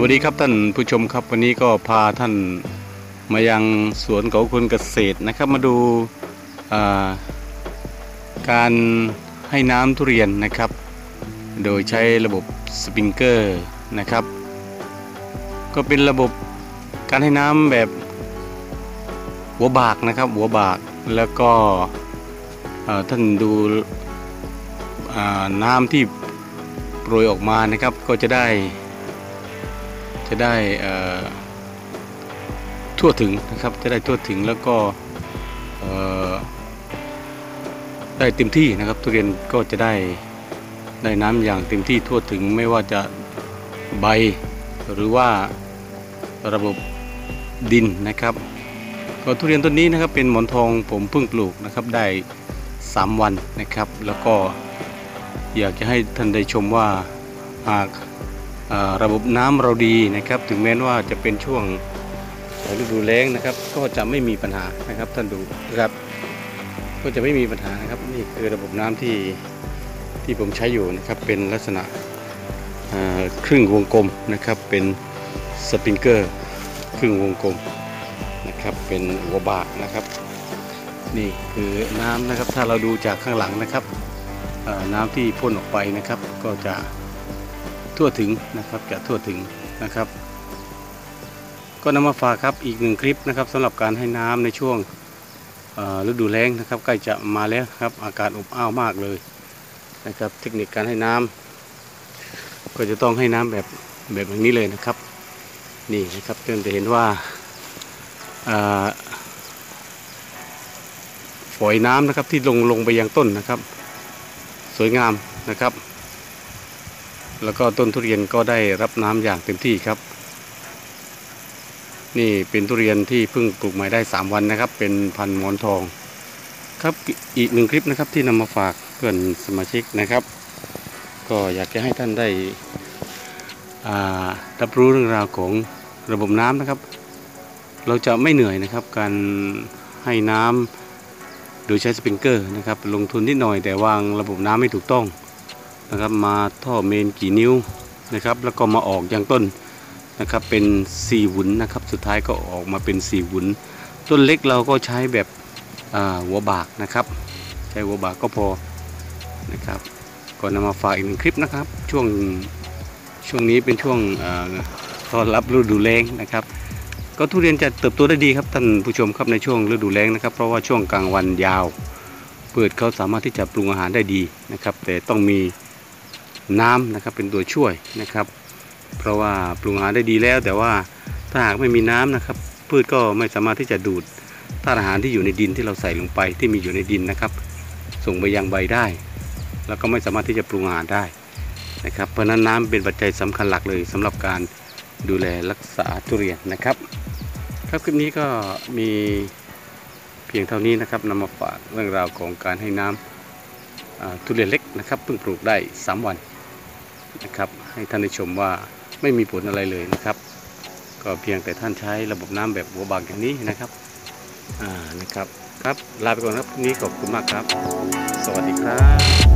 วัสดีครับท่านผู้ชมครับวันนี้ก็พาท่านมายังสวนเของคนเกษตรนะครับมาดูาการให้น้ำทุเรียนนะครับ โดยใช้ระบบสปริงเกอร์นะครับ ก็เป็นระบบการให้น้ำแบบหัวบากนะครับหัวบากแล้วก็ท่านดูน้ำที่โปรยออกมานะครับก็จะได้ จะได้ทั่วถึงนะครับจะได้ทั่วถึงแล้วก็ได้เต็มที่นะครับทุเรียนก็จะได้ได้น้ำอย่างเต็มที่ทั่วถึงไม่ว่าจะใบหรือว่าระบบดินนะครับ ก็ทุเรียนต้นนี้นะครับเป็นหมอนทองผมเพิ่งปลูกนะครับได้ 3 วันนะครับ แล้วก็อยากจะให้ท่านได้ชมว่าหาก ระบบน้ำเราดีนะครับ ถึงแม้ว่าจะเป็นช่วงฤดูแล้งนะครับ ก็จะไม่มีปัญหานะครับท่านดูนะครับ ก็จะไม่มีปัญหานะครับนี่คือระบบน้ำที่ที่ผมใช้อยู่นะครับเป็นลักษณะครึ่งวงกลมนะครับเป็นสปริงเกอร์ครึ่งวงกลมนะครับเป็นหัวบากนะครับ นี่คือน้ำนะครับถ้าเราดูจากข้างหลังนะครับน้ำที่พ่นออกไปนะครับก็จะ ทั่วถึงนะครับจะทั่วถึงนะครับ ก็นำมาฝากครับอีกหนึ่งคลิปนะครับสำหรับการให้น้ำในช่วงฤดูแล้งนะครับ ใกล้จะมาแล้วครับอากาศอบอ้าวมากเลยนะครับ เทคนิคการให้น้ำก็จะต้องให้น้ำแบบแบบอย่างนี้เลยนะครับ นี่นะครับเพื่อนจะเห็นว่าอ่าฝอยน้ำนะครับที่ลงลงไปยังต้นนะครับ สวยงามนะครับ แล้วก็ต้นทุเรียนก็ได้รับน้ำอย่างเต็มที่ครับ นี่เป็นทุเรียนที่เพิ่งปลูกใหม่ได้ 3 วันนะครับ เป็นพันหมอนทอง ครับอีกหนึ่งคลิปนะครับที่นำมาฝากเพื่อนสมาชิกนะครับ ก็อยากจะให้ท่านได้รับรู้เรื่องราวของระบบน้ำนะครับ เราจะไม่เหนื่อยนะครับ การให้น้ำโดยใช้สปริงเกอร์นะครับ ลงทุนนิดหน่อยแต่วางระบบน้ำไม่ถูกต้อง นะครับมาท่อเมนกี่นิ้วนะครับแล้วก็มาออกอยังต้นนะครับเป็นสี่หุนนะครับสุดท้ายก็ออกมาเป็นสี่หุนต้นเล็กเราก็ใช้แบบหัวบากนะครับ ใช้หัวบากก็พอนะครับก็นำมาฝากอีกหนึ่งคลิปนะครับ ช่วงช่วงนี้เป็นช่วงอต้อนรับฤดูแล้งนะครับ ก็ทุเรียนจะเติบโตได้ดีครับท่านผู้ชมครับในช่วงฤดูแล้งนะครับ เพราะว่าช่วงกลางวันยาวเปิดเขาสามารถที่จะปรุงอาหารได้ดีนะครับ แต่ต้องมี น้ำนะครับเป็นตัวช่วยนะครับ เพราะว่าปรุงอาหารได้ดีแล้ว แต่ว่าถ้าหากไม่มีน้ำนะครับ พืชก็ไม่สามารถที่จะดูดธาตุอาหารที่อยู่ในดินที่เราใส่ลงไปที่มีอยู่ในดินนะครับ ส่งไปยังใบได้ แล้วก็ไม่สามารถที่จะปรุงอาหารได้นะครับ เพราะนั้นน้ำเป็นปัจจัยสำคัญหลักเลยสำหรับการดูแลรักษาทุเรียนนะครับ ครับคลิปนี้ก็มีเพียงเท่านี้นะครับนำมาฝากเรื่องราวของการให้น้ำอ่าทุเรียนเล็กนะครับเพิ่งปลูกได้ 3 วัน นะครับ ให้ท่านได้ชมว่าไม่มีผลอะไรเลยนะครับ ก็เพียงแต่ท่านใช้ระบบน้ำแบบหัวบางอย่างนี้นะครับอ่านะครับครับลาไปก่อนครับวันนี้ขอบคุณมากครับ สวัสดีครับ